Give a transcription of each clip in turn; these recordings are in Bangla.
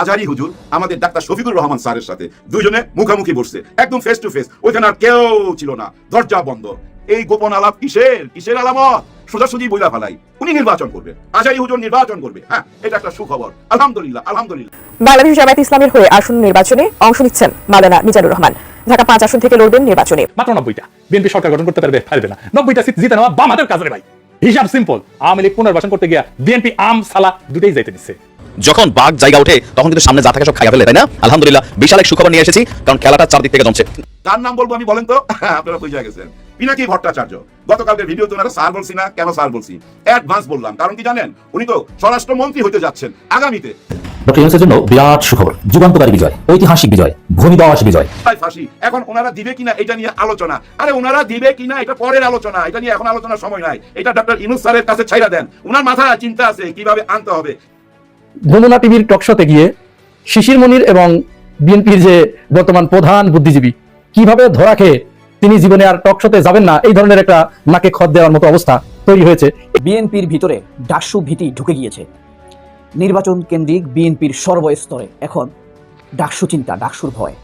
আজহারি হুজুর আমাদের ডাক্তার শফিকুর রহমান স্যারের সাথে। দুজনে মুখামুখি বসছে একদম ফেস টু ফেস ওইখানে আর কেউ ছিল না দরজা বন্ধ। এই গোপন আলাপ কিসের? কিসের আলামত? সোজাসুজি বইলা ফেলাই। উনি নির্বাচন করবে। আজহারি হুজুর নির্বাচন করবে। হ্যাঁ এটা একটা সুখবর। আলহামদুলিল্লাহ আলহামদুলিল্লাহ। বাংলাদেশ জামায়াত ইসলামের হয়ে আসন্ন নির্বাচনে অংশ নিচ্ছেন মাওলানা মিজানুর রহমান। ঢাকা পাঁচ আসন থেকে লড়বেন নির্বাচনে। মাত্র নব্বইটা। বিএনপি সরকার গঠন করতে পারবে? পারবে না। নব্বইটা সিট জিতে নেওয়া বামাদের কাজ রে ভাই। হিসাব সিম্পল আওয়ামী লীগ পুনর্বাসন করতে গিয়া বিএনপি আম সালা দুটেই যাইতে নিচ্ছে। যখন বাঘ জায়গা ওঠে তখন কিন্তু সামনে যা থাকে সব খাইয়া ফেলে তাই না? আলহামদুলিল্লাহ বিশাল এক সুখবর নিয়ে এসেছি কারণ খেলাটা চারদিক থেকে জমছে। তার নাম বলব আমি বলেন তো? আপনারা বুঝে গেছেন। পিনাকি ভট্টাচার্য। গতকালকের ভিডিও তো ওনারা স্যার বলছি না? কেন স্যার বলছি? অ্যাডভান্স বললাম। কারণ কি জানেন? উনি তো স্বরাষ্ট্রমন্ত্রী হতে যাচ্ছেন আগামীতে। ডক্টর ইউনুসের জন্য বিরাট সুখবর। যুগান্তকারী বিজয় ঐতিহাসিক বিজয় ভূমিদশ বিজয়। ফাঁসি। এখন ওনারা দিবে কিনা এটা নিয়ে আলোচনা। আরে ওনারা দিবে কিনা এটা পরের আলোচনা। এটা নিয়ে এখন আলোচনার সময় নাই। এটা ডক্টর ইনুস স্যারের কাছে ছাইরা দেন। ওনার মাথায় চিন্তা আছে কীভাবে আনতে হবে। যমুনা টিভির টকশোতে গিয়ে শিশির মনির এবং বিএনপির যে বর্তমান প্রধান বুদ্ধিজীবী কীভাবে ধরা খেয়ে তিনি জীবনে আর টকশোতে যাবেন না এই ধরনের একটা নাকে খত দেওয়ার মতো অবস্থা তৈরি হয়েছে। বিএনপির ভিতরে ডাকসু ভীতি ঢুকে গিয়েছে। নির্বাচন কেন্দ্রিক বিএনপির সর্বস্তরে এখন ডাকসু চিন্তা ডাকসুর ভয়।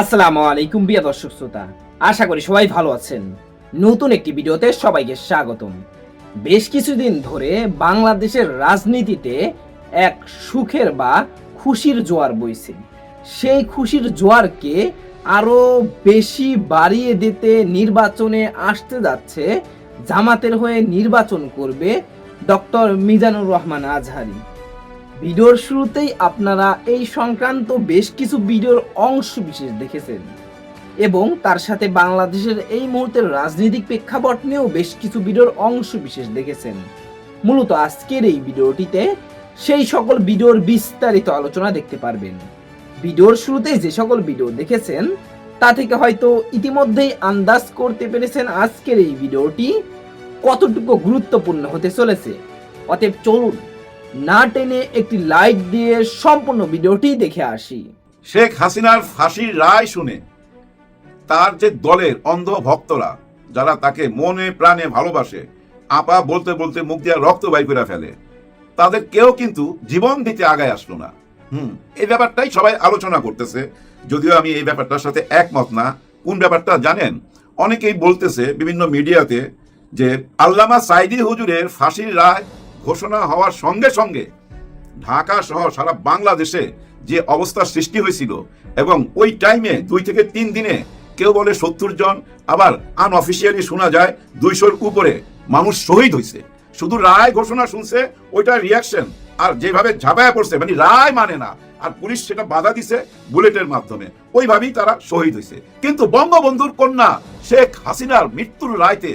আসসালামু আলাইকুম প্রিয় দর্শক শ্রোতা। আশা করি সবাই ভালো আছেন। নতুন একটি ভিডিওতে সবাইকে স্বাগতম। বেশ কিছুদিন ধরে বাংলাদেশের রাজনীতিতে এক সুখের বা খুশির জোয়ার বইছে। সেই খুশির জোয়ারকে আরও বেশি বাড়িয়ে দিতে নির্বাচনে আসতে যাচ্ছে, জামাতের হয়ে নির্বাচন করবে ডক্টর মিজানুর রহমান আজহারি। ভিডিওর শুরুতেই আপনারা এই সংক্রান্ত বেশ কিছু ভিডিওর অংশ বিশেষ দেখেছেন এবং তার সাথে বাংলাদেশের এই মুহূর্তের রাজনৈতিক প্রেক্ষাপট নিয়েও বেশ কিছু ভিডিওর অংশ বিশেষ দেখেছেন। মূলত আজকের এই ভিডিওটিতে সেই সকল ভিডিওর বিস্তারিত আলোচনা দেখতে পারবেন। ভিডিওর শুরুতে যে সকল ভিডিও দেখেছেন, তা থেকে হয়তো ইতিমধ্যেই আন্দাজ করতে পেরেছেন আজকের এই ভিডিওটি কতটুকু গুরুত্বপূর্ণ হতে চলেছে। অতএব চলুন না টেনে একটি লাইক দিয়ে সম্পূর্ণ ভিডিওটি দেখে আসি। শেখ হাসিনার ফাঁসির রায় শুনে তার যে দলের অন্ধ ভক্তরা যারা তাকে মনে প্রাণে ভালোবাসে, আপা বলতে বলতে মুখ দিয়ে রক্ত বাই করে ফেলে। তাদের কেউ কিন্তু জীবন দিতে আগায় আসলো না। হুম, এই ব্যাপারটাই সবাই আলোচনা করতেছে। যদিও আমি এই ব্যাপারটার সাথে একমত না। কোন ব্যাপারটা জানেন? অনেকেই বলতেছে বিভিন্ন মিডিয়াতে যে আল্লামা সাইদি হুজুরের ফাঁসির রায় ঘোষণা হওয়ার সঙ্গে সঙ্গে ঢাকা সহ সারা বাংলাদেশে যে অবস্থার সৃষ্টি হয়েছিল এবং ওই টাইমে দুই থেকে তিন দিনে কেউ বলে সত্তর জন, আবার আনঅফিসিয়ালি শোনা যায় দুইশোর উপরে মানুষ শহীদ হয়েছে। শুধু রায় ঘোষণা শুনছে ওইটা রিয়াকশন আর যেভাবে ঝাঁপায়া পড়ছে মানে রায় মানে না, আর পুলিশ সেটা বাধা দিছে বুলেটের মাধ্যমে। ওইভাবেই তারা শহীদ হয়েছে কিন্তু বঙ্গবন্ধুর কন্যা শেখ হাসিনার মৃত্যুর রায়তে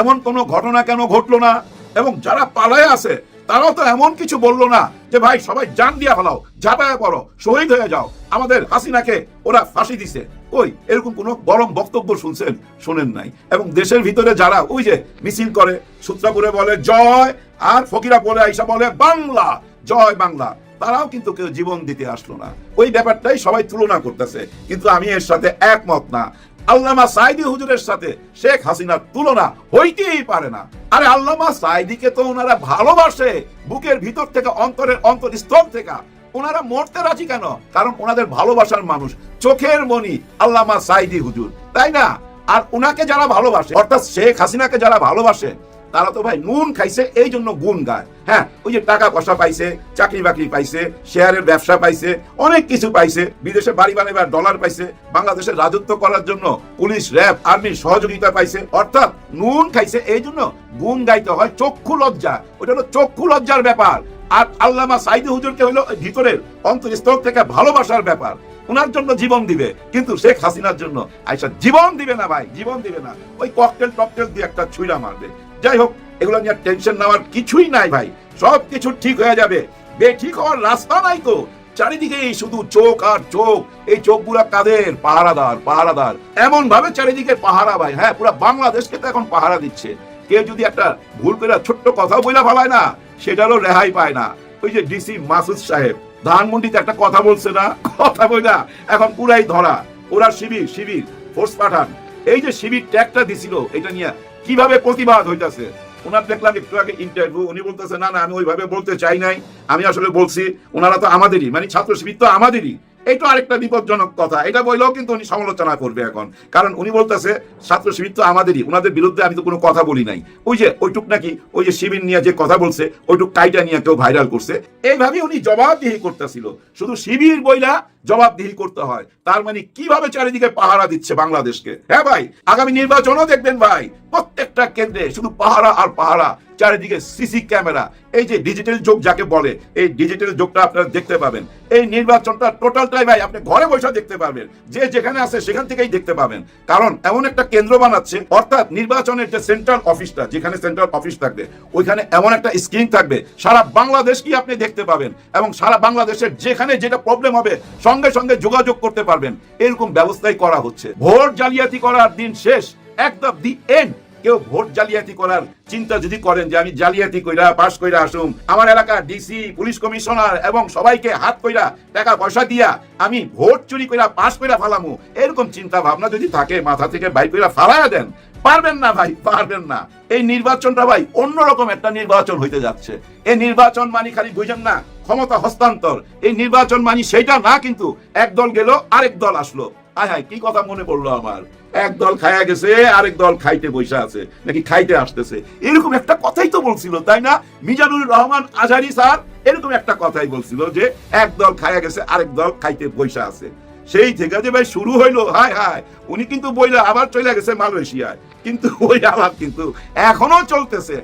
এমন কোনো ঘটনা কেন ঘটলো না? এবং যারা পালায় আছে, তারাও তো এমন কিছু বলল না যে, ভাই, সবাই জান দিয়া ফেলাও, ঝাঁপায়া পড়ো, শহীদ হয়ে যাও। আমাদের হাসিনাকে ওরা ফাঁসি দিছে। ওই এরকম কোনো গরম বক্তব্য শুনছেন? শোনেন নাই। এবং দেশের ভিতরে যারা, ওই যে মিছিল করে, সূত্রাপুরে বলে, জয়! আর ফকিরা বলে আইসা বলে, বাংলা! জয় বাংলা! তারাও কিন্তু কেউ জীবন দিতে আসলো না। ওই ব্যাপারটাই সবাই তুলনা করতেছে। কিন্তু আমি এর সাথে একমত না। আল্লামা সাইদি হুজুরের সাথে শেখ হাসিনার তুলনা হইতেই পারে না। আরে আল্লামা সাইদিকে তো ওনারা ভালোবাসে। বুকের ভিতর থেকে, অন্তরের অন্তরস্থল থেকে। ওনারা মরতে রাজি কেন? কারণ ওনাদের ভালোবাসার মানুষ। চোখের মনি আল্লামা সাইদি হুজুর। তাই না? আর ওনাকে যারা ভালোবাসে, অর্থাৎ শেখ হাসিনাকে যারা ভালোবাসে, তারা তো ভাই নুন খাইছে, এই জন্য গুণ গায়। হ্যাঁ ওই যে টাকা পয়সা পাইছে, চাকরি বাকরি পাইছে, শেয়ারের ব্যবসা পাইছে, অনেক কিছু পাইছে, বিদেশে বাড়ি বানাবার ডলার পাইছে, বাংলাদেশের রাজত্ব করার জন্য পুলিশ র্যাব আর্মির সহযোগিতা পাইছে, অর্থাৎ নুন খাইছে, এই জন্য গুণ গাইতে হয় চক্ষু লজ্জা। ওটা হলো চক্ষু লজ্জার ব্যাপার। আর আল্লামা সাইদি হুজুরকে ওই ভিতরের অন্তরস্থল থেকে ভালোবাসার ব্যাপার। ওনার জন্য জীবন দিবে, কিন্তু শেখ হাসিনার জন্য। আইসা জীবন দিবে না ভাই, জীবন দিবে না। ওই ককটেল টকটেল দিয়ে একটা ছুঁড়া মারবে। যাই হোক, এগুলো নিয়ে টেনশন নেওয়ার কিছুই নাই ভাই। সব কিছু ঠিক হয়ে যাবে। বে ঠিক হওয়ার রাস্তা নাই তো। চারিদিকে এই শুধু চোখ আর চোখ। এই চোখগুলা কাদের? পাহারাদার পাহারাদার। এমন ভাবে চারিদিকে পাহারা ভাই। হ্যাঁ পুরো বাংলাদেশকে তো এখন পাহারা দিচ্ছে। কেউ যদি একটা ভুল করে ছোট্ট কথা বইলা ফেলায় না, সেটারও রেহাই পায় না। ওই যে ডিসি মাসুদ সাহেব, ধানমন্ডিতে একটা কথা বলছে না? কথা বইলা এখন পুরাই ধরা। ওরা শিবির শিবির ফোর্স পাঠান। এই যে শিবির ট্যাগটা দিছিল, এটা নিয়ে কীভাবে প্রতিবাদ হইতাছে? ওনার দেখলাম একটু আগে ইন্টারভিউ উনি বলতেছে, না না, আমি ওইভাবে বলতে চাই নাই। আমি আসলে বলছি, ওনারা তো আমাদেরই মানে ছাত্র শিবির তো আমাদেরই। এইটা আরেকটা বিপজ্জনক কথা। এটা বললেও কিন্তু উনি সমালোচনা করবে এখন। কারণ উনি বলতেছে, ছাত্র শিবির তো আমাদেরই ওনাদের বিরুদ্ধে আমি তো কোনো কথা বলি নাই। ওই যে, ওইটুক নাকি, ওই যে শিবির নিয়ে যে কথা বলছে, ওইটুক কাইটা নিয়ে কেউ ভাইরাল করছে। এইভাবে উনি জবাবদিহি করতেছিল। শুধু শিবির বইলা জবাবদিহি করতে হয়। তার মানে কীভাবে চারিদিকে পাহারা দিচ্ছে বাংলাদেশকে? হ্যাঁ ভাই, আগামী নির্বাচনও দেখবেন ভাই। প্রত্যেকটা কেন্দ্রে শুধু পাহারা আর পাহারা। চারিদিকে সিসি ক্যামেরা। এই যে ডিজিটাল যুগ যাকে বলে, এই ডিজিটাল যুগটা আপনারা দেখতে পাবেন। এই নির্বাচনটা টোটালটাই ভাই আপনি ঘরে বসে দেখতে পারবেন যে যেখানে আছে সেখান থেকেই দেখতে পাবেন। কারণ এমন একটা কেন্দ্র বানাচ্ছে, অর্থাৎ নির্বাচনের যে সেন্ট্রাল অফিসটা যেখানে সেন্ট্রাল অফিস থাকবে, ওইখানে এমন একটা স্ক্রিন থাকবে। সারা বাংলাদেশ কি আপনি দেখতে পাবেন এবং সারা বাংলাদেশের যেখানে যেটা প্রবলেম হবে, সঙ্গে সঙ্গে যোগাযোগ করতে পারবেন। এরকম ব্যবস্থাই করা হচ্ছে। ভোট জালিয়াতি করার দিন শেষ। একদম দি এন্ড কেউ ভোট জালিয়াতি করার চিন্তা যদি করেন যে আমি জালিয়াতি কইরা পাশ কইরা আসুম, আমার এলাকার ডিসি পুলিশ কমিশনার এবং সবাইকে হাত কইরা টাকা পয়সা দিয়া আমি ভোট চুরি কইরা পাশ কইরা ফালামু, এরকম চিন্তা ভাবনা যদি থাকে, মাথা থেকে বাই কইরা ফালায়া দেন। পারবেন না ভাই, পারবেন না। এই নির্বাচনটা ভাই অন্যরকম একটা নির্বাচন হইতে যাচ্ছে। এই নির্বাচন মানে খালি বুঝেন না, ক্ষমতা হস্তান্তর। এই নির্বাচন মানে সেইটা না, কিন্তু এক দল গেল, আরেক দল আসলো। আয় হায়, কি কথা মনে পড়ল আমার? এক দল খায়া গেছে, আরেক দল খাইতে বসে আছে, নাকি খাইতে আসতেছে। এরকম একটা কথাই তো বলছিল, তাই না? মিজানুর রহমান আজারি স্যার, এরকম একটা কথাই বলছিল যে, এক দল খায়া গেছে, আরেক দল খাইতে বসে আছে। সেই থেকে যে ভাই শুরু হইল, হায় হায়, উনি কিন্তু বইলে আবার চলে গেছে মালয়েশিয়ায়। কিন্তু ওই আলাপ কিন্তু এখনও চলতেছে।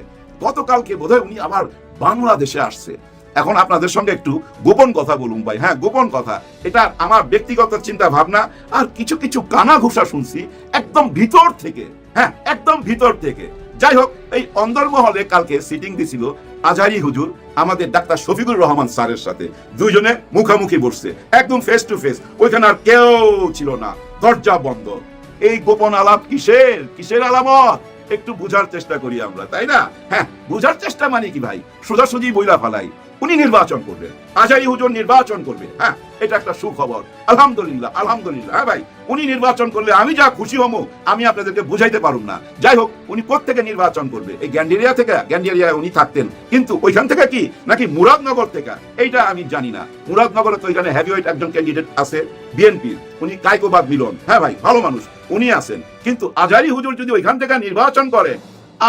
গতকালকে বোধহয় উনি আবার বাংলাদেশে আসছে। এখন আপনাদের সঙ্গে একটু গোপন কথা বলুন ভাই। হ্যাঁ গোপন কথা। এটা আমার ব্যক্তিগত চিন্তা ভাবনা আর কিছু কিছু কানা ঘুষা শুনছি একদম ভিতর থেকে। হ্যাঁ একদম ভিতর থেকে। যাই হোক, এই অন্দরমহলে কালকে সিটিং দিছিল আজহারি হুজুর, আমাদের ডাক্তার শফিকুর রহমান স্যারের সাথে। দুইজনে মুখামুখি বসছে, একদম ফেস টু ফেস ওইখানে আর কেউ ছিল না। দরজা বন্ধ। এই গোপন আলাপ কিসের? কিসের আলামত? একটু বুঝার চেষ্টা করি আমরা, তাই না? হ্যাঁ বুঝার চেষ্টা মানে কি ভাই? সোজাসুজি বইলা ফালাই। উনি নির্বাচন করবে আজারি হুজুর নির্বাচন করবে। হ্যাঁ এটা একটা সুখবর। আলহামদুলিল্লাহ আলহামদুলিল্লাহ। হ্যাঁ ভাই, উনি নির্বাচন করলে আমি যা খুশি হমু আমি আপনাদেরকে বুঝাইতে পারুম না। যাই হোক, উনি থেকে নির্বাচন করবে? এই গ্যান্ডেরিয়া থেকে? গ্যান্ডেরিয়ায় উনি থাকতেন। কিন্তু ওইখান থেকে কি? নাকি মুরাদনগর থেকে? এইটা আমি জানি না। মুরাদনগরে তো এখানে হ্যাভিওয়েট একজন ক্যান্ডিডেট আছে বিএনপির উনি কাইকোবাদ মিলন। হ্যাঁ ভাই, ভালো মানুষ, উনি আছেন। কিন্তু আজারি হুজুর যদি ওইখান থেকে নির্বাচন করে,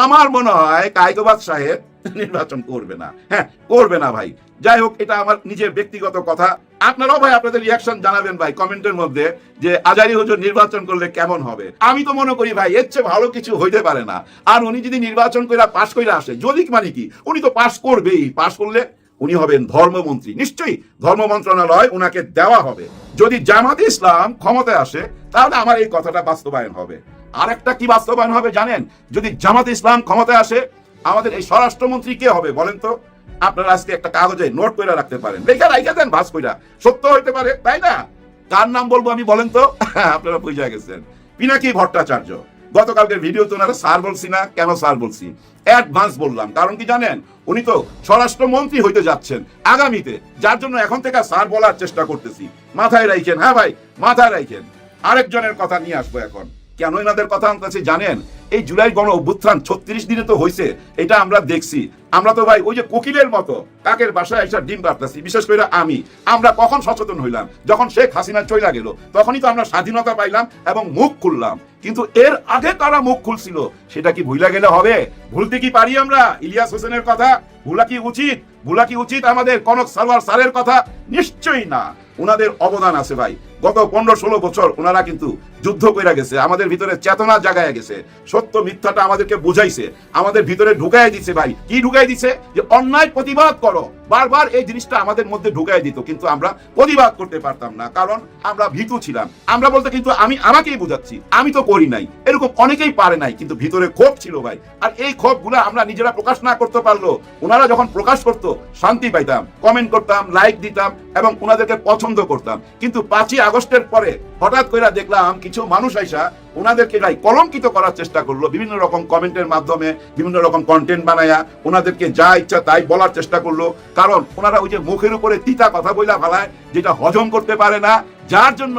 আমার মনে হয় কাইকোবাদ সাহেব নির্বাচন করবে না। হ্যাঁ করবে না ভাই। যাই হোক, এটা আমার নিজের ব্যক্তিগত কথা। আপনারাও ভাই আপনাদের রিয়াকশন জানাবেন ভাই, কমেন্টের মধ্যে, যে আজারি হুজুর নির্বাচন করলে কেমন হবে? আমি তো মনে করি ভাই, এর চেয়ে ভালো কিছু হইতে পারে না। আর উনি যদি নির্বাচন করে পাশ করে আসে, যদি মানে কি, উনি তো পাশ করবেই। পাশ করলে উনি হবেন ধর্মমন্ত্রী। নিশ্চয়ই ধর্ম মন্ত্রণালয় উনাকে দেওয়া হবে। যদি জামাত ইসলাম ক্ষমতায় আসে, তাহলে আমার এই কথাটা বাস্তবায়ন হবে। আর একটা কি বাস্তবায়ন হবে জানেন? যদি জামাত ইসলাম ক্ষমতায় আসে আমাদের এই স্বরাষ্ট্রমন্ত্রী কে হবে বলেন তো? আপনারা আজকে একটা কাগজে নোট করে রাখতে পারেন। লেখা রাখা দেন ভাস কইরা। সত্য হইতে পারে, তাই না? কার নাম বলব আমি বলেন তো? আপনারা বুঝে গেছেন। পিনাকি ভট্টাচার্য। গতকালকের ভিডিও তো ওনারা স্যার বলছি না, কেন স্যার বলছি? অ্যাডভান্স বললাম। কারণ কি জানেন? উনি তো স্বরাষ্ট্রমন্ত্রী হইতে যাচ্ছেন আগামীতে। যার জন্য এখন থেকে স্যার বলার চেষ্টা করতেছি। মাথায় রাখেন হ্যাঁ ভাই? মাথায় রাখেন আরেকজনের কথা নিয়ে আসব এখন। কেন এনাদের কথা আনতেছি জানেন? এই জুলাই গণ অভ্যুত্থান ছত্রিশ দিনে তো হয়েছে এটা আমরা দেখছি। আমরা তো ভাই ওই যে কোকিলের মতো, কাকের বাসায় এসে ডিম পারতেছি বিশেষ করে আমি। আমরা কখন সচেতন হইলাম? যখন শেখ হাসিনা চইলা গেল, তখনই তো আমরা স্বাধীনতা পাইলাম এবং মুখ খুললাম। কিন্তু এর আগে তারা মুখ খুলছিল, সেটা কি ভুলা গেলে হবে? ভুলতে কি পারি আমরা? ইলিয়াস হোসেনের কথা? ভুলা কি উচিত? ভুলা কি উচিত আমাদের কনক সারওয়ার স্যারের কথা? নিশ্চয়ই না। ওনাদের অবদান আছে ভাই। গত পনেরো ষোলো বছর ওনারা কিন্তু যুদ্ধ করে গেছে, আমাদের ভিতরে চেতনা জাগায় গেছে, সত্য মিথ্যাটা আমাদেরকে বুঝাইছে, আমাদের ভিতরে ঢুকাই দিছে ভাই। কি ঢুকাই দিছে? যে অন্যায় প্রতিবাদ করো। বারবার এই জিনিসটা আমাদের মধ্যে ঢুকাই দিত, কিন্তু আমরা প্রতিবাদ করতে পারতাম না, কারণ আমরা ভীতু ছিলাম। আমরা বলতে কিন্তু আমি আমাকেই বুঝাচ্ছি, আমি তো করি নাই। এরকম অনেকেই পারে নাই, কিন্তু ভিতরে ক্ষোভ ছিল ভাই। আর এই ক্ষোভগুলা আমরা নিজেরা প্রকাশ না করতে পারল ওনারা যখন প্রকাশ করতো, শান্তি পাইতাম কমেন্ট করতাম লাইক দিতাম এবং ওনাদেরকে পছন্দ করতাম। কিন্তু পাঁচই আগস্টের পরে হঠাৎ করে দেখলাম কিছু মানুষ আইসা ওনাদেরকে ভাই কলঙ্কিত করার চেষ্টা করল, বিভিন্ন রকম কমেন্টের মাধ্যমে, বিভিন্ন রকম কন্টেন্ট বানায়া ওনাদেরকে যা ইচ্ছা তাই বলার চেষ্টা করল। কারণ ওনারা ওই যে মুখের উপরে তিতা কথা বইলা ফেলায়, যেটা হজম করতে পারে না, যার জন্য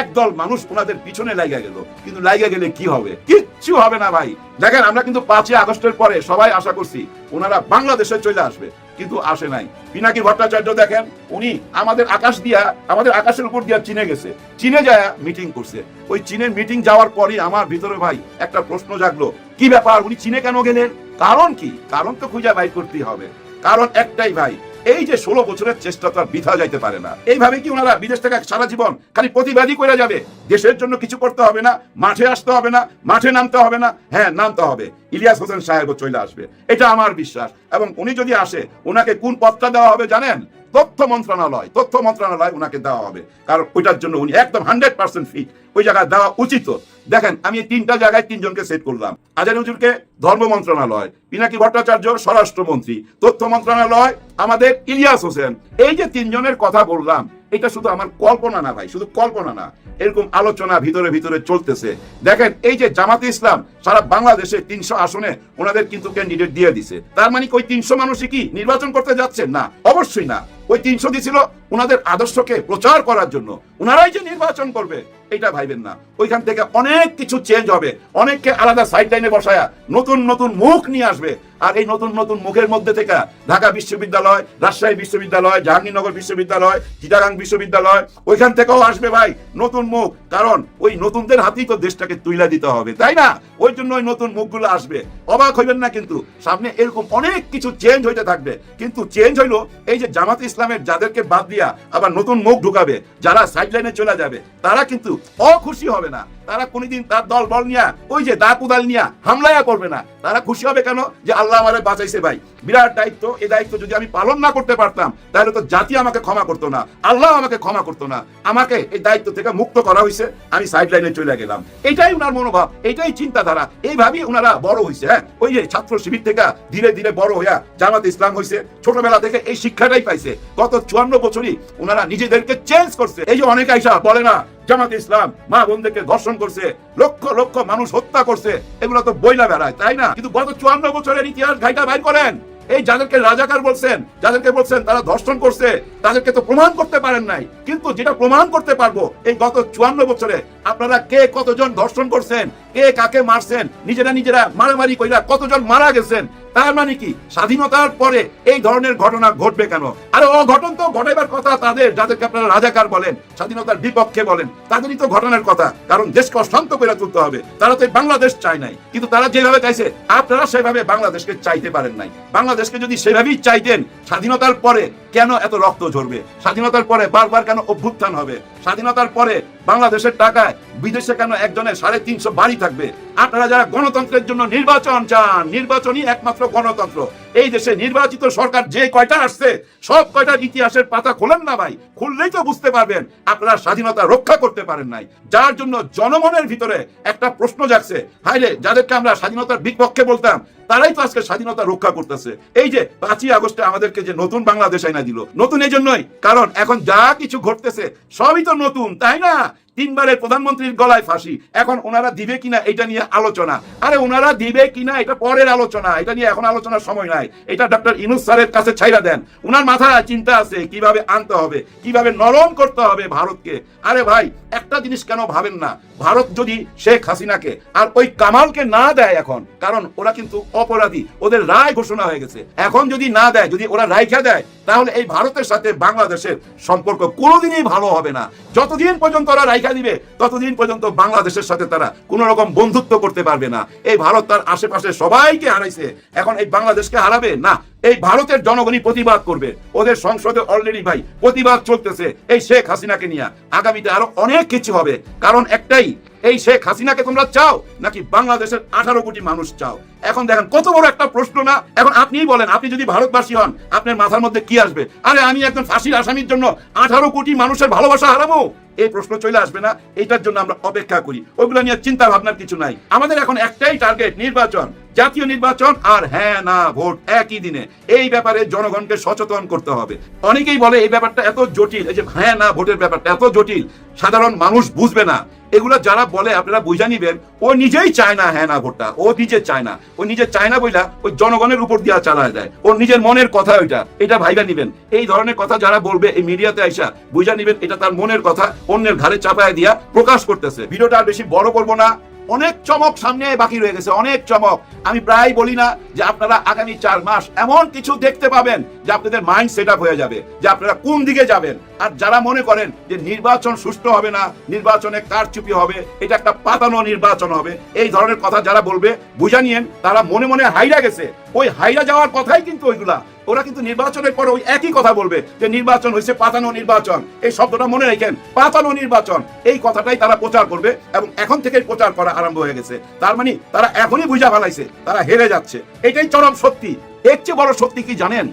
একদল মানুষ ওনাদের পিছনে লাগা গেল। কিন্তু লাগা গেলে কি হবে? কিচ্ছু হবে না ভাই। দেখেন, আমরা কিন্তু পাঁচই আগস্টের পরে সবাই আশা করছি ওনারা বাংলাদেশে চলে আসবে। কিন্তু আসে নাই। পিনাকি ভট্টাচার্য দেখেন, উনি আমাদের আকাশ দিয়া, আমাদের আকাশের উপর দিয়া চিনে গেছে। চিনে যায় মিটিং করছে। ওই চীনের মিটিং যাওয়ার পরে আমার ভিতরে ভাই একটা প্রশ্ন জাগলো, কি ব্যাপার? উনি চিনে কেন গেলেন? কারণ কি? কারণ তো খুঁজে বাইর করতেই হবে। কারণ একটাই ভাই এই যে ষোলো বছরের চেষ্টা তো আর বৃথা যাইতে পারে না। এইভাবে কি ওনারা বিদেশ থেকে সারা জীবন খালি প্রতিবাদী করে যাবে? দেশের জন্য কিছু করতে হবে না, মাঠে আসতে হবে না, মাঠে নামতে হবে না? হ্যাঁ নামতে হবে। ইলিয়াস হোসেন সাহেবও চলে আসবে। এটা আমার বিশ্বাস। এবং উনি যদি আসে, ওনাকে কোন পথটা দেওয়া হবে জানেন? তথ্য মন্ত্রণালয়। তথ্য মন্ত্রণালয় ওনাকে দেওয়া হবে। কারণ ওইটার জন্য উনি একদম হান্ড্রেড পার্সেন্ট ফিট ওই জায়গায় দেওয়া উচিত। দেখেন, আমি এই তিনটা জায়গায় তিনজনকে সেট করলাম। আজারি হুজুরকে ধর্ম মন্ত্রণালয়, পিনাকি ভট্টাচার্য স্বরাষ্ট্রমন্ত্রী, তথ্য মন্ত্রণালয়, আমাদের ইলিয়াস হোসেন। এই যে তিনজনের কথা বললাম, এটা শুধু আমার কল্পনা না ভাই, শুধু কল্পনা না, এরকম আলোচনা ভিতরে ভিতরে চলতেছে। দেখেন, এই যে জামাতে ইসলাম, সারা বাংলাদেশে তিনশো আসনে ওনাদের কিন্তু ক্যান্ডিডেট দিয়ে দিছে। তার মানে ওই তিনশো মানুষই কি নির্বাচন করতে যাচ্ছেন? না, অবশ্যই না। ওই তিনশো দিছিল ওনাদের আদর্শকে প্রচার করার জন্য। ওনারাই যে নির্বাচন করবে এটা ভাইবেন না। ওইখান থেকে অনেক কিছু চেঞ্জ হবে। অনেককে আলাদা সাইড লাইনে বসায়া নতুন নতুন মুখ নিয়ে আসবে। আর এই নতুন নতুন মুখের মধ্যে থেকে ঢাকা বিশ্ববিদ্যালয়, রাজশাহী বিশ্ববিদ্যালয়, জাহাঙ্গীরনগর বিশ্ববিদ্যালয়, চিটাগাং বিশ্ববিদ্যালয়, ওইখান থেকেও আসবে ভাই নতুন মুখ। কারণ ওই নতুনদের হাতেই তো দেশটাকে তুইলা দিতে হবে, তাই না? ওই জন্য ওই নতুন মুখগুলো আসবে। অবাক হইবেন না কিন্তু, সামনে এরকম অনেক কিছু চেঞ্জ হইতে থাকবে। কিন্তু চেঞ্জ হইল এই যে জামাত ইসলামের যাদেরকে বাদ দিয়া আবার নতুন মুখ ঢুকাবে যারা সাইডলাইনে চলে যাবে তারা কিন্তু অখুশি হবে না। তারা কোনদিন তার দল, বল নিয়া, ওই যে দা কুদাল নিয়া হামলায়া করবে না। তারা খুশি হবে কেন? যে আল্লাহ আমারে বাঁচাইছে ভাই। বিরাট দায়িত্ব এই দায়িত্ব যদি আমি পালন না করতে পারতাম, তাহলে তো জাতি আমাকে ক্ষমা করতো না, আল্লাহ আমাকে ক্ষমা করতো না। আমাকে এই দায়িত্ব থেকে মুক্ত করা হয়েছে আমি সাইড লাইনে চলে গেলাম। এটাই উনার মনোভাব, এটাই চিন্তাধারা। এইভাবেই উনারা বড় হয়েছে হ্যাঁ? ওই যে ছাত্র শিবির থেকে ধীরে ধীরে বড় হইয়া জামাত ইসলাম হয়েছে ছোটবেলা থেকে এই শিক্ষাটাই পাইছে। গত চুয়ান্ন বছরই উনারা নিজেদেরকে চেঞ্জ করছে। এই যে অনেক আইসা বলে না জামাত ইসলাম, মা বোনদেরকে ধর্ষণ করছে, লক্ষ লক্ষ মানুষ হত্যা করছে, এগুলো তো বইলা বেড়ায়, তাই না? কিন্তু গত চুয়ান্ন বছরের ইতিহাস ঘাইটা বাইর করেন। এই যাদেরকে রাজাকার বলছেন, যাদেরকে বলছেন তারা ধর্ষণ করছে, তাদেরকে তো প্রমাণ করতে পারেন নাই। কিন্তু যেটা প্রমাণ করতে পারব, এই গত চুয়ান্ন বছরে আপনারা কে কতজন ধর্ষণ করছেন, কে কাকে মারছেন, নিজেরা নিজেরা মারামারি কইরা কতজন মারা গেছেন তার মানে কি? স্বাধীনতার পরে এই ধরনের ঘটনা ঘটবে কেন? আরে অঘটন তো ঘটাইবার কথা তাদের, যাদেরকে আপনারা রাজাকার বলেন, স্বাধীনতার বিপক্ষে বলেন, তাদেরই তো ঘটনার কথা। কারণ দেশকে অশান্ত করে তুলতে হবে। তারা তো বাংলাদেশ চায় নাই। কিন্তু তারা যেভাবে চাইছে, আপনারা সেভাবে বাংলাদেশকে চাইতে পারেন নাই। বাংলাদেশকে যদি সেভাবেই চাইতেন, স্বাধীনতার পরে কেন এত রক্ত ঝরবে? স্বাধীনতার পরে বারবার কেন অভ্যুত্থান হবে? স্বাধীনতার পরে বাংলাদেশের টাকায় বিদেশে কেন একজনের সাড়ে তিনশো বাড়ি থাকবে? আপনারা যারা গণতন্ত্রের জন্য নির্বাচন চান, নির্বাচনই একমাত্র গণতন্ত্র। এই দেশে নির্বাচিত সরকার যে কয়টা আসছে, সব কয়টার ইতিহাসের পাতা খোলেন না ভাই? খুললেই তো বুঝতে পারবেন, আপনারা স্বাধীনতা রক্ষা করতে পারেন নাই। যার জন্য জনমনের ভিতরে একটা প্রশ্ন জাগছে। হাইরে যাদেরকে আমরা স্বাধীনতার বিপক্ষে বলতাম তারাই তো আজকে স্বাধীনতা রক্ষা করতেছে। এই যে পাঁচই আগস্টে আমাদেরকে যে নতুন বাংলাদেশ আইনা দিল। নতুন এই জন্যই। কারণ এখন যা কিছু ঘটতেছে, সবই তো নতুন, তাই না? তিনবারের প্রধানমন্ত্রীর গলায় ফাঁসি। এখন ওনারা দিবে কিনা এটা নিয়ে আলোচনা। আরে ওনারা দিবে কিনা এটা পরের আলোচনা। এটা নিয়ে এখন আলোচনার সময় নাই। এটা ডক্টর ইনুস স্যারের কাছে ছাইরা দেন। ওনার মাথায় চিন্তা আছে কীভাবে আনতে হবে, কীভাবে নরম করতে হবে ভারতকে। আরে ভাই, একটা জিনিস কেন ভাবেন না? ভারত যদি শেখ হাসিনাকে আর ওই কামালকে না দেয় এখন, কারণ ওরা কিন্তু অপরাধী, ওদের রায় ঘোষণা হয়ে গেছে। এখন যদি না দেয়, যদি ওরা রায়খা দেয়, তাহলে এই ভারতের সাথে বাংলাদেশের সম্পর্ক কোনোদিনই ভালো হবে না। যতদিন পর্যন্ত ওরা রাইখা দিবে, ততদিন পর্যন্ত বাংলাদেশের সাথে তারা কোনো রকম বন্ধুত্ব করতে পারবে না। এই ভারত তার আশেপাশে সবাইকে হারাইছে। এখন এই বাংলাদেশকে হারাবে? না, এই ভারতের জনগণই প্রতিবাদ করবে। ওদের সংসদে অলরেডি ভাই প্রতিবাদ চলতেছে এই শেখ হাসিনাকে নিয়ে। আগামীতে আরও অনেক কিছু হবে। কারণ একটাই, এই শেখ হাসিনাকে তোমরা চাও নাকি বাংলাদেশের আঠারো কোটি মানুষ চাও? এখন দেখেন, কত বড় একটা প্রশ্ন না? এখন আপনিই বলেন, আপনি যদি ভারতবাসী হন, আপনার মাথার মধ্যে কি আসবে? আরে, আমি একজন ফাঁসির আসামির জন্য আঠারো কোটি মানুষের ভালোবাসা হারাবো? এই প্রশ্ন চলে আসবে না এটার জন্য আমরা অপেক্ষা করি। ওইগুলো নিয়ে চিন্তা ভাবনার কিছু নাই। আমাদের এখন একটাই টার্গেট নির্বাচন। জাতীয় নির্বাচন, আর হ্যাঁ না, ভোট একই দিনে। এই ব্যাপারে জনগণকে সচেতন করতে হবে। অনেকেই বলে, এই ব্যাপারটা এত জটিল, এই যে হ্যাঁ না, ভোটের ব্যাপারটা এত জটিল, সাধারণ মানুষ বুঝবে না। এগুলো যারা বলে, আপনারা বুঝা নিবেন, ও নিজেই চায় না হ্যাঁ না, ভোটটা, ও নিজে চায় না। ও নিজে চায় না বইলা ওই জনগণের উপর দিয়া চালায় দেয়। ওর নিজের মনের কথা ওইটা। এটা ভাইবা নিবেন। এই ধরনের কথা যারা বলবে এই মিডিয়াতে আইসা, বুঝা নিবেন এটা তার মনের কথা, অন্যের ঘাড়ে চাপায় দিয়া প্রকাশ করতেছে। ভিডিওটা আর বেশি বড় করব না। অনেক চমক সামনে বাকি রয়ে গেছে, অনেক চমক। আমি প্রায় বলি না যে আপনারা আগামী চার মাস এমন কিছু দেখতে পাবেন যে আপনাদের মাইন্ড সেট আপ হয়ে যাবে, যে আপনারা কোন দিকে যাবেন। আর যারা মনে করেন যে নির্বাচন সুষ্ঠু হবে না, নির্বাচনে কারচুপি হবে, এটা একটা পাতানো নির্বাচন হবে, এই ধরনের কথা যারা বলবে, বুঝা নিয়েন, তারা মনে মনে হাইরা গেছে। ওই হাইরা যাওয়ার কথাই কিন্তু ওইগুলা। ওরা কিন্তু নির্বাচনের পরে ওই একই কথা বলবে, যে নির্বাচন হয়েছে পাতানো নির্বাচন। এই শব্দটা মনে রাখেন, পাতানো নির্বাচন। এই কথাটাই তারা প্রচার করবে এবং এখন থেকেই প্রচার করা আরম্ভ হয়ে গেছে। তার মানে তারা এখনই বুঝা ফেলাইছে, তারা হেরে যাচ্ছে। এটাই চরম সত্যি এর চেয়ে বড় সত্যি কি জানেন?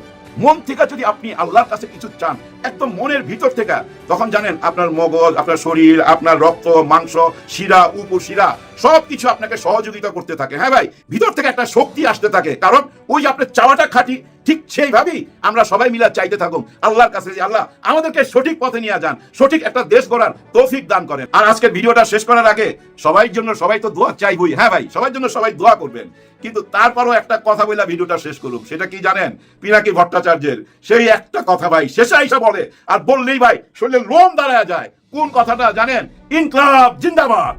মন থেকে যদি আপনি আল্লাহর কাছে কিছু চান একদম মনের ভিতর থেকে তখন জানেন আপনার মগজ, আপনার শরীর, আপনার রক্ত, মাংস, শিরা উপশিরা সবকিছু আপনাকে সহযোগিতা করতে থাকে। হ্যাঁ ভাই, ভিতর থেকে একটা শক্তি আসতে থাকে। কারণ ওই আপনার চাওয়াটা খাঁটি, ঠিক সেইভাবেই আমরা সবাই মিলে চাইতে থাকুন। আল্লাহর কাছে যে আল্লাহ, আমাদেরকে সঠিক পথে নিয়ে যান, সঠিক একটা দেশ গড়ার তৌফিক দান করেন। আর আজকের ভিডিওটা শেষ করার আগে সবাই জন্য সবাই তো দোয়া চাইবই। হ্যাঁ ভাই সবার জন্য সবাই দোয়া করবেন। কিন্তু তারপরও একটা কথা বলে ভিডিওটা শেষ করুক সেটা কি জানেন? পিনাকি ভট্টাচার্যের সেই একটা কথা ভাই, শেষে আইসা বলে আর বললেই ভাই, শরীরে লোম দাঁড়ায় যায়। কোন কথাটা জানেন? ইনকলাব, জিন্দাবাদ।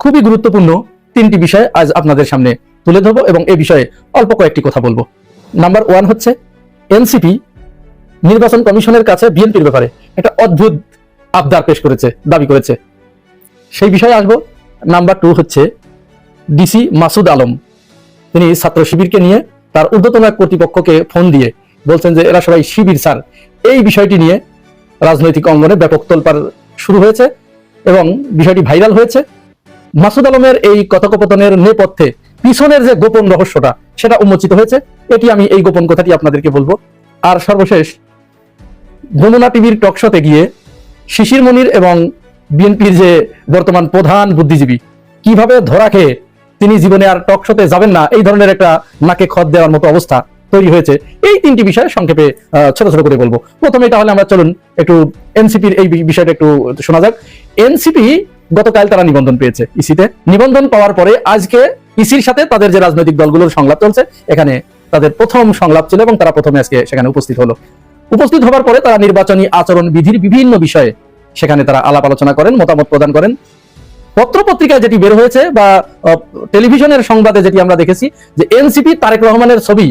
খুবই গুরুত্বপূর্ণ তিনটি বিষয় আজ আপনাদের সামনে তুলে ধরবো এবং এই বিষয়ে অল্প কয়েকটি কথা বলব। নাম্বার ওয়ান হচ্ছে, এনসিপি নির্বাচন কমিশনের কাছে বিএনপির ব্যাপারে একটা অদ্ভুত আবদার পেশ করেছে, দাবি করেছে। সেই বিষয়ে আসব। নাম্বার টু হচ্ছে, ডিসি মাসুদ আলম, তিনি ছাত্র শিবিরকে নিয়ে তার ঊর্ধ্বতন এক কর্তৃপক্ষকে ফোন দিয়ে বলছেন যে এরা সবাই শিবির স্যার। এই বিষয়টি নিয়ে রাজনৈতিক অঙ্গনে ব্যাপক তোলপাড় শুরু হয়েছে এবং বিষয়টি ভাইরাল হয়েছে। মাসুদ আলমের এই কথোপকথনের নেপথ্যে পিছনের যে গোপন রহস্যটা, সেটা উন্মোচিত হয়েছে। এটি আমি এই গোপন কথাটি আপনাদেরকে বলব। আর সর্বশেষ, যমুনা টিভির টকশোতে গিয়ে শিশির মনির এবং বিএনপির যে বর্তমান প্রধান বুদ্ধিজীবী, কীভাবে ধরা খেয়ে তিনি জীবনে আর টকশোতে যাবেন না, এই ধরনের একটা নাকে খত দেওয়ার মতো অবস্থা। তৈরি হয়েছে। এই তিনটি বিষয়ে সংক্ষেপে ছোট ছোট করে বলব। প্রথমে তাহলে আমরা চলুন একটু এনসিপির এই বিষয়টা একটু শোনা যাক। এনসিপি গতকাল তারা নিবন্ধন পেয়েছে ইসিতে। নিবন্ধন পাওয়ার পরে আজকে ইসির সাথে তাদের যে রাজনৈতিক দলগুলোর সংলাপ চলছে, এখানে তাদের প্রথম সংলাপ ছিল এবং তারা প্রথমে আজকে সেখানে উপস্থিত হলো। উপস্থিত হবার পরে তারা নির্বাচনী আচরণ বিধির বিভিন্ন বিষয়ে সেখানে তারা আলাপ আলোচনা করেন, মতামত প্রদান করেন। পত্রপত্রিকায় যেটি বের হয়েছে বা টেলিভিশনের সংবাদে যেটি আমরা দেখেছি যে এনসিপি তারেক রহমানের ছবি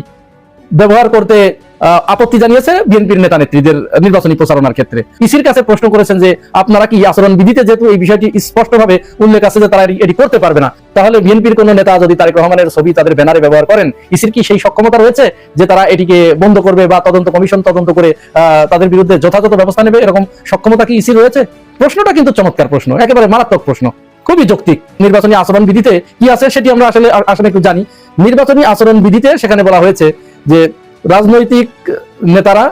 ব্যবহার করতে আপত্তি জানিয়েছে বিএনপির নেতা নেত্রীদের নির্বাচনী প্রচারণার ক্ষেত্রে। ইসির কাছে প্রশ্ন করেছেন যে, আপনারা কি আচরণ বিধিতে যেহেতু এই বিষয়টি স্পষ্টভাবে উল্লেখ আছে যে তারা এটি- করতে পারবে না, তাহলে বিএনপির কোন নেতা যদি তারেক রহমানের ছবি তাদের ব্যানারে ব্যবহার করেন, ইসির কি সেই সক্ষমতা রয়েছে যে তারা এটিকে বন্ধ করবে বা তদন্ত কমিশন তদন্ত করে তাদের বিরুদ্ধে যথাযথ ব্যবস্থা নেবে? এরকম সক্ষমতা কি ইসির রয়েছে? প্রশ্নটা কিন্তু চমৎকার প্রশ্ন, একেবারে মারাত্মক প্রশ্ন। খুবই যৌক্তিক নির্বাচনী আচরণ বিধিতে কি আছে সেটি আমরা আসলে আসলে একটু জানি। নির্বাচনী আচরণ বিধিতে সেখানে বলা হয়েছে যে রাজনৈতিক নেতারা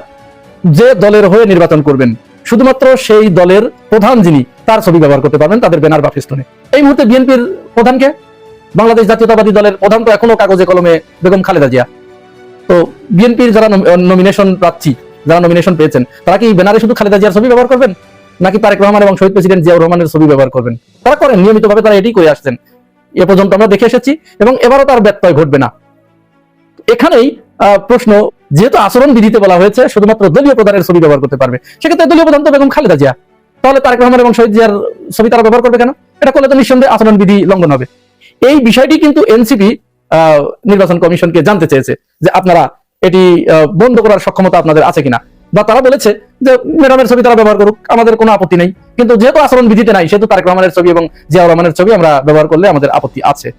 যে দলের হয়ে নির্বাচন করবেন, শুধুমাত্র সেই দলের প্রধান যিনি তার ছবি ব্যবহার করতে পারবেন, তাদের ব্যানার বা ফেস্টনে। এই মুহূর্তে বিএনপির প্রধানকে বাংলাদেশ জাতীয়তাবাদী দলের প্রধান তো এখনও কাগজে কলমে বেগম খালেদা জিয়া। তো বিএনপির যারা নমিনেশন প্রার্থী, যারা নমিনেশন পেয়েছেন, তারা কি ব্যানারে শুধু খালেদা জিয়ার ছবি ব্যবহার করবেন? নাকি তারেক রহমান এবং শহীদ প্রেসিডেন্ট জিয়াউর রহমানের ছবি ব্যবহার করবেন? তারা করেন, নিয়মিতভাবে তারা এটি করে আসছেন। এ পর্যন্ত আমরা দেখে এসেছি এবং এবারও তার ব্যত্যয় ঘটবে না। এখানেই প্রশ্ন, যেহেতু আচরণ বিধিতে বলা হয়েছে, শুধুমাত্র দলীয় প্রধানের ছবি ব্যবহার করতে পারবে, সেক্ষেত্রে দলীয় প্রধান তো বেগম খালেদা জিয়া। তাহলে তারেক রহমান এবং শহীদ জিয়ার ছবি তারা ব্যবহার করবে কেন? এটা করলে তো নিঃসন্দেহে আচরণ বিধি লঙ্ঘন হবে। এই বিষয়টি কিন্তু এনসিপি নির্বাচন কমিশনকে জানতে চেয়েছে যে আপনারা এটি বন্ধ করার সক্ষমতা আপনাদের আছে কিনা। বা তারা বলেছে যে ম্যাডামের ছবি তারা ব্যবহার করুক, আমাদের কোনো আপত্তি নেই। কিন্তু যেহেতু আচরণ বিধিতে নাই, সেহেতু তারেক রহমানের ছবি এবং জিয়াউর রহমানের ছবি আমরা ব্যবহার করলে আমাদের আপত্তি আছে।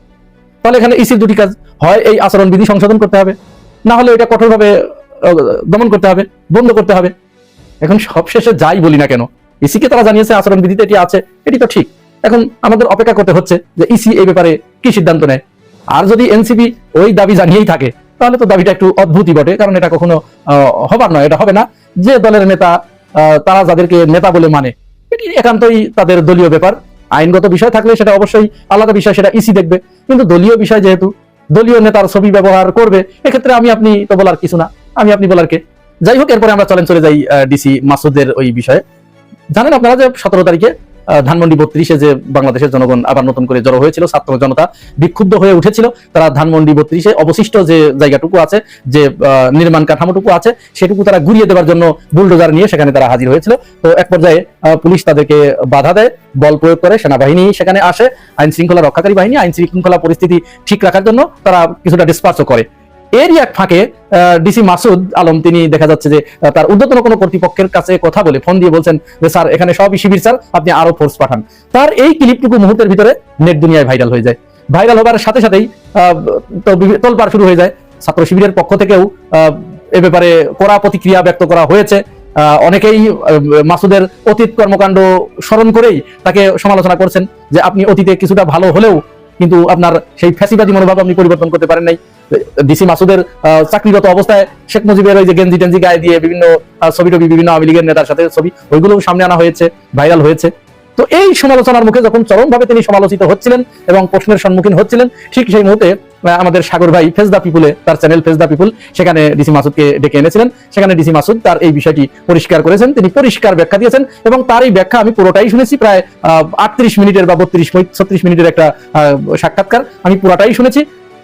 তাহলে এখানে ইসির দুটি কাজ, হয় এই আচরণ বিধি সংশোধন করতে হবে, না হলে এটা কঠোরভাবে দমন করতে হবে, বন্ধ করতে হবে। এখন সবশেষে যাই বলি না কেন, ইসিকে তারা জানিয়েছে আচরণ বিধিতে এটি আছে, এটি তো ঠিক। এখন আমাদের অপেক্ষা করতে হচ্ছে যে ইসি এই ব্যাপারে কি সিদ্ধান্ত নেয়। আর যদি এনসিপি ওই দাবি জানিয়েই থাকে তাহলে তো দাবিটা একটু অদ্ভুতই বটে, কারণ এটা কখনো হবার নয়, এটা হবে না। যে দলের নেতা তারা যাদেরকে নেতা বলে মানে এটি একান্তই তাদের দলীয় ব্যাপার। আইনগত বিষয় থাকলে সেটা অবশ্যই আলাদা বিষয়, সেটা ইসি দেখবে। কিন্তু দলীয় বিষয় যেহেতু, দলীয় নেতার ছবি ব্যবহার করবে, এক্ষেত্রে আমি, আপনি তো বলার কিছু না। আমি, আপনি বলার কে? যাই হোক, এরপরে আমরা চলেন, চলে যাই ডিসি মাসুদের ওই বিষয়ে। জানেন আপনারা যে সতেরো তারিখে ধানমন্ডি বত্রিশে যে বাংলাদেশের জনগণ আবার নতুন করে জড়ো হয়েছিল, ছাত্র জনতা বিক্ষুব্ধ হয়ে উঠেছিল, তারা ধানমন্ডি বত্রিশে অবশিষ্ট যে জায়গাটুকু আছে, যে নির্মাণ কাঠামোটুকু আছে, সেটুকু তারা ঘুরিয়ে দেওয়ার জন্য বুলডোজার নিয়ে সেখানে তারা হাজির হয়েছিল। তো এক পর্যায়ে পুলিশ তাদেরকে বাধা দেয়, বল প্রয়োগ করে, সেনাবাহিনী সেখানে আসে আইন শৃঙ্খলা রক্ষাকারী বাহিনী আইন শৃঙ্খলা পরিস্থিতি ঠিক রাখার জন্য তারা কিছুটা ডিসপার্সও করে। এরই এক ফাঁকে ডিসি মাসুদ আলম, তিনি দেখা যাচ্ছে যে তার ঊর্ধ্বতন কোনো কর্তৃপক্ষের কাছে কথা বলে ফোন দিয়ে বলছেন যে, স্যার, এখানে সবই শিবির, স্যার, আপনি আরও ফোর্স পাঠান। তার এই ক্লিপটুকু মুহূর্তের ভিতরে নেট দুনিয়ায় ভাইরাল হয়ে যায়। ভাইরাল হবার সাথে সাথেই তোলপাড় শুরু হয়ে যায়। ছাত্র শিবিরের পক্ষ থেকেও এ ব্যাপারে কড়া প্রতিক্রিয়া ব্যক্ত করা হয়েছে। অনেকেই মাসুদের অতীত কর্মকাণ্ড স্মরণ করেই তাকে সমালোচনা করছেন যে, আপনি অতীতে কিছুটা ভালো হলেও কিন্তু আপনার সেই ফ্যাসিবাদী মনোভাব আপনি পরিবর্তন করতে পারেন নাই। ডিসি মাসুদের চাকরিগত অবস্থায় শেখ মুজিবের ওই যে গেঞ্জি টেঞ্জি গায়ে দিয়ে বিভিন্ন ছবি টবি বিভিন্ন আওয়ামী লীগের নেতার সাথে ছবি ওইগুলো সামনে আনা হয়েছে, ভাইরাল হয়েছে। তো এই সমালোচনার মুখে যখন চরমভাবে তিনি সমালোচিত হচ্ছিলেন এবং প্রশ্নের সম্মুখীন হচ্ছিলেন, ঠিক সেই মুহূর্তে আমাদের সাগর ভাই ফেজদা পিপুলে, তার চ্যানেল ফেজদা পিপুল, সেখানে ডিসি মাসুদকে ডেকে এনেছিলেন। সেখানে ডিসি মাসুদ তার এই বিষয়টি পরিষ্কার করেছেন, তিনি পরিষ্কার ব্যাখ্যা দিয়েছেন এবং তার এই ব্যাখ্যা আমি পুরোটাই শুনেছি, প্রায় আটত্রিশ মিনিটের বা বত্রিশ, ছত্রিশ মিনিটের একটা সাক্ষাৎকার আমি পুরোটাই শুনেছি।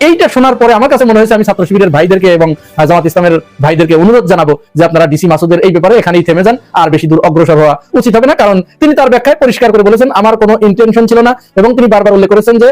এইটা শোনার পরে আমার কাছে মনে হয়েছে আমি ছাত্র শিবিরের ভাইদেরকে এবং জামাত ইসলামের ভাইদেরকে অনুরোধ জানাব যে আপনারা ডিসি মাসুদের এই ব্যাপারে এখানেই থেমে যান, আর বেশি দূর অগ্রসর হওয়া উচিত হবে না, কারণ তিনি তার ব্যাখ্যায় পরিষ্কার করে বলেছেন, আমার কোনো ইন্টেনশন ছিল না এবং তিনি বারবার উল্লেখ করেছেন যে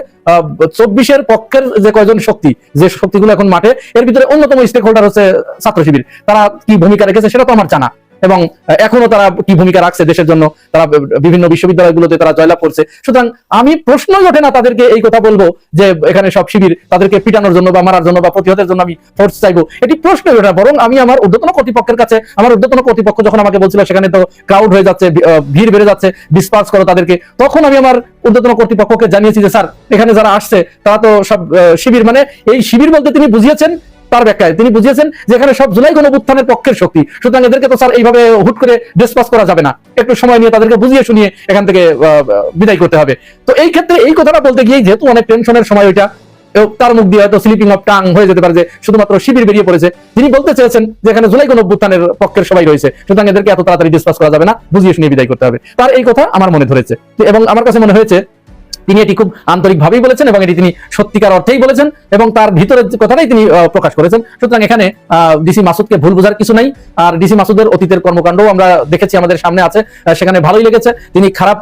চব্বিশের পক্ষের যে কয়জন শক্তি, যে শক্তিগুলো এখন মাঠে, এর ভিতরে অন্যতম স্টেক হোল্ডার হচ্ছে ছাত্র শিবির। তারা কি ভূমিকা রেখেছে সেটা তো আমার জানা। এবং এখনও তারা কি ভূমিকা রাখছে দেশের জন্য, তারা বিভিন্ন বিশ্ববিদ্যালয়গুলোতে তারা জয়লাভ করছে। সুতরাং আমি প্রশ্নই ওঠে না তাদেরকে এই কথা বলব যে এখানে সব শিবির তাদেরকে পিটানোর জন্য বা মারার জন্য বা প্রতিহতের জন্য আমি ফোর্স চাইব। এটি প্রশ্নই ওঠে না, বরং আমি আমার ঊর্ধ্বতন কর্তৃপক্ষের কাছে, আমার ঊর্ধ্বতন কর্তৃপক্ষ যখন আমাকে বলছিল সেখানে তো ক্রাউড হয়ে যাচ্ছে ভিড় বেড়ে যাচ্ছে ডিসপার্স করো তাদেরকে, তখন আমি আমার ঊর্ধ্বতন কর্তৃপক্ষকে জানিয়েছি যে, স্যার, এখানে যারা আসছে, তারা তো সব শিবির। মানে এই শিবির বলতে তিনি বুঝিয়েছেন তার ব্যাখ্যায় তিনি বুঝিয়েছেন যে এখানে সব জুলাই গণপুত্থানের পক্ষের শক্তি। সুতরাং এদেরকে তো স্যার এইভাবে হুট করে ডিসপাস করা যাবে না। একটু সময় নিয়ে তাদেরকে বুঝিয়ে শুনিয়ে এখান থেকে বিদায় করতে হবে। তো এই ক্ষেত্রে এই কথাটা বলতে গিয়ে যেহেতু অনেক টেনশনের সময় ওইটা তার মুখ দিয়ে হয়তো স্লিপিং অফ টাং হয়ে যেতে পারে যে শুধুমাত্র শিবির বেরিয়ে পড়েছে। তিনি বলতে চেয়েছেন যে এখানে জুলাই গণপুত্থানের পক্ষের সবাই রয়েছে। সুতরাং এদেরকে এত তাড়াতাড়ি ডিসপাস করা যাবে না। বুঝিয়ে শুনিয়ে বিদায় করতে হবে। তার এই কথা আমার মনে ধরেছে। এবং আমার কাছে মনে হয়েছে তিনি এটি খুব আন্তরিকভাবেই বলেছেন এবং এটি তিনি সত্যিকার অর্থেই বলেছেন এবং তার ভিতরের কথাটাই তিনি প্রকাশ করেছেন। সুতরাং এখানে ডিসি মাসুদকে ভুল বোঝার কিছু নাই। আর ডিসি মাসুদের অতীতের কর্মকাণ্ডও আমরা দেখেছি, আমাদের সামনে আছে। সেখানে ভালোই লেগেছে। তিনি খারাপ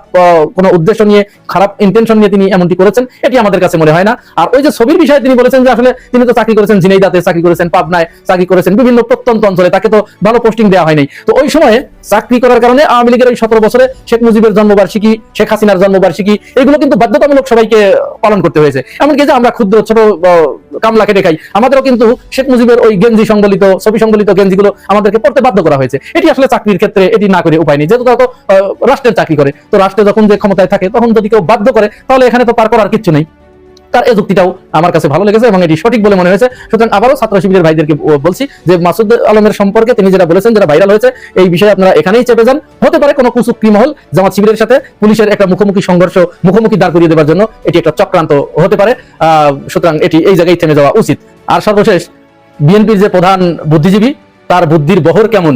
কোনো উদ্দেশ্য নিয়ে, খারাপ ইন্টেনশন নিয়ে তিনি এমনটি করেছেন, এটি আমাদের কাছে মনে হয় না। আর ওই যে ছবির বিষয়ে তিনি বলেছেন যে আসলে তিনি তো চাকরি করেছেন ঝিনাইদাতে, চাকরি করেছেন পাবনায়, চাকরি করেছেন বিভিন্ন প্রত্যন্ত অঞ্চলে, তাকে তো ভালো পোস্টিং দেওয়া হয়নি তো ওই সময়ে চাকরি করার কারণে আওয়ামী লীগের ওই সতেরো বছরে শেখ মুজিবের জন্মবার্ষিকী, শেখ হাসিনার জন্মবার্ষিকী, এগুলো কিন্তু বাধ্যতামূলক সবাইকে পালন করতে হয়েছে। এমনকি যে আমরা ক্ষুদ্র, ছোট কামলাকে দেখাই, আমাদেরও কিন্তু শেখ মুজিবের ওই গেঞ্জি সংবলিত, ছবি সংবলিত গেঞ্জিগুলো আমাদেরকে পড়তে বাধ্য করা হয়েছে। এটি আসলে চাকরির ক্ষেত্রে এটি না করে উপায় নেই। যেহেতু তারা তো রাষ্ট্রের চাকরি করে, তো রাষ্ট্রে যখন যে ক্ষমতায় থাকে, তখন যদি কেউ বাধ্য করে, তাহলে এখানে তো পার করার কিছু নেই। তার এই যুক্তিটাও আমার কাছে ভালো লেগেছে এবং এটি সঠিক বলে মনে হয়েছে। সুতরাং আবারও ছাত্র শিবিরের ভাইদেরকে বলছি যে মাসুদ আলমের সম্পর্কে তিনি যেটা বলেছেন, যেটা ভাইরাল হয়েছে, এই বিষয়ে আপনারা এখানেই চেপে যান। হতে পারে কোনো কুচুক্রি মহল জামাত শিবিরের সাথে পুলিশের একটা মুখোমুখি সংঘর্ষ মুখোমুখি দাঁড় করিয়ে দেওয়ার জন্য এটি একটা চক্রান্ত হতে পারে। সুতরাং এটি এই জায়গায় থেমে যাওয়া উচিত। আর সর্বশেষ, বিএনপির যে প্রধান বুদ্ধিজীবী, তার বুদ্ধির বহর কেমন?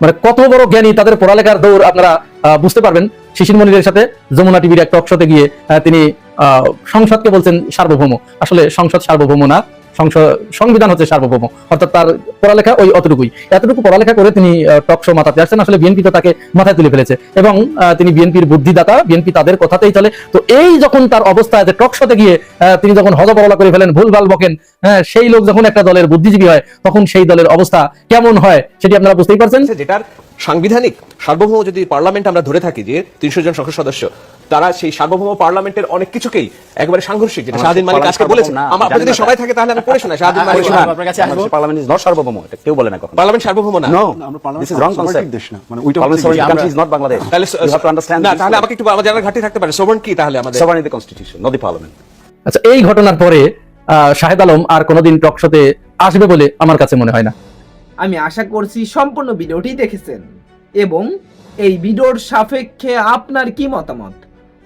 মানে কত বড় জ্ঞানী তাদের পড়ালেখার দৌড় আপনারা বুঝতে পারবেন। শিশির মনিরের সাথে যমুনা টিভির এক টক শোতে গিয়ে তিনি সংসদকে বলছেন সার্বভৌম। আসলে সংসদ সার্বভৌম না সংবিধান হচ্ছে সার্বভৌম। অর্থাৎ তার পড়ালেখা ওই অতটুকুই। এতটুকু পড়ালেখা করে তিনি টক শো মাথাতে আসছেন। আসলে বিএনপি তো তাকে মাথায় তুলে ফেলেছে। এবং তিনি বিএনপির বুদ্ধিদাতা, বিএনপি তাদের কথাতেই চলে। তো এই যখন তার অবস্থা যে টক শোতে গিয়ে তিনি যখন হজবরলা করে ফেলেন, ভুলভাল বকেন হ্যাঁ সেই লোক যখন একটা দলের বুদ্ধিজীবী হয়, তখন সেই দলের অবস্থা কেমন হয় সেটি আপনারা বুঝতেই পারছেন? আছে যেটার সাংবিধানিক সার্বভৌম যদি পার্লামেন্ট আমরা ধরে থাকি যে তিনশো জন সংসদ সদস্য তারা সেই সার্বভৌম পার্লামেন্টের অনেক কিছুকেই একেবারে সাংঘর্ষিক যেটা শাহদিন মালিক আজকে বলেছেন। আমার যদি সময় থাকে তাহলে আমি পড়ে শোনাই। শাহদিন মালিক আপনার কাছে আসব? পার্লামেন্ট ইজ নট সার্বভৌম এটা কেউ বলে না কখনো। পার্লামেন্ট সার্বভৌম না। No this is wrong concept দেশ না মানে ওইটা parliament country is not Bangladesh তাহলে ইউ হ্যাভ টু আন্ডারস্ট্যান্ড না তাহলে আমাকে একটু আমার জানার ঘাটতি থাকতে পারে সোবর্ন কি তাহলে আমাদের? সবার in the constitution not the parliament আচ্ছা এই ঘটনার পরে আহ, শাহেদ আলম আর কোনোদিন টক শোতে আসবে বলে আমার কাছে মনে হয় না। আমি আশা করছি সম্পূর্ণ ভিডিওটি দেখেছেন। এবং এই ভিডিওর সাপেক্ষে আপনার কি মতামত?